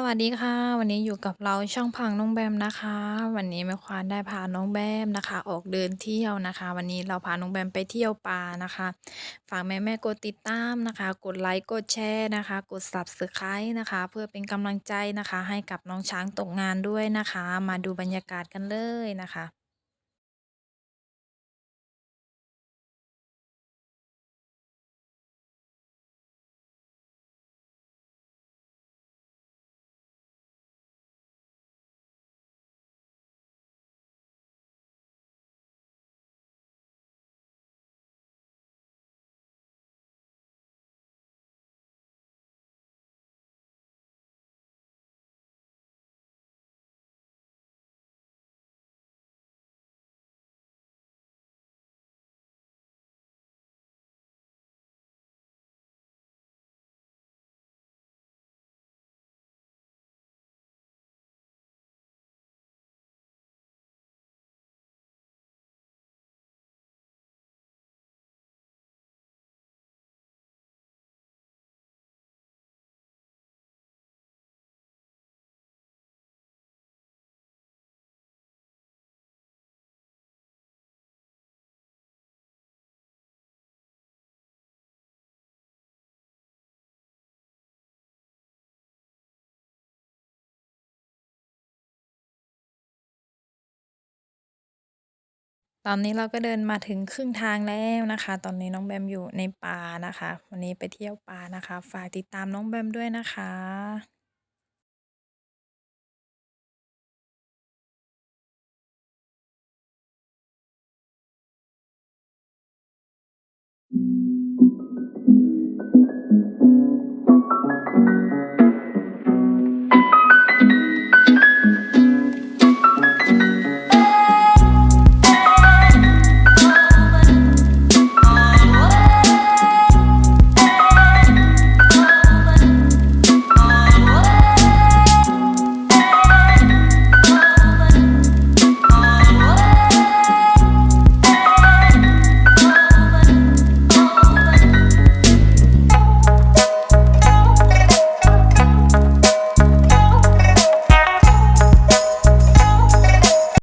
สวัสดีค่ะ วันนี้อยู่กับเราช่องพังน้องแบมนะคะ วันนี้แม่ควานได้พาน้องแบมนะคะ ออกเดินเที่ยวนะคะ วันนี้เราพาน้องแบมไปเที่ยวป่านะคะ ฝากแม่แม่กดติดตามนะคะ กดไลค์กดแชร์นะคะ กด Subscribe นะคะ เพื่อเป็นกำลังใจนะคะ ให้กับน้องช้างตกงานด้วยนะคะ มาดูบรรยากาศกันเลยนะคะ ตอนนี้เราก็เดินมาถึงครึ่งทางแล้วนะคะ ตอนนี้น้องแบมอยู่ในป่านะคะ วันนี้ไปเที่ยวป่านะคะ ฝากติดตามน้องแบมด้วยนะคะ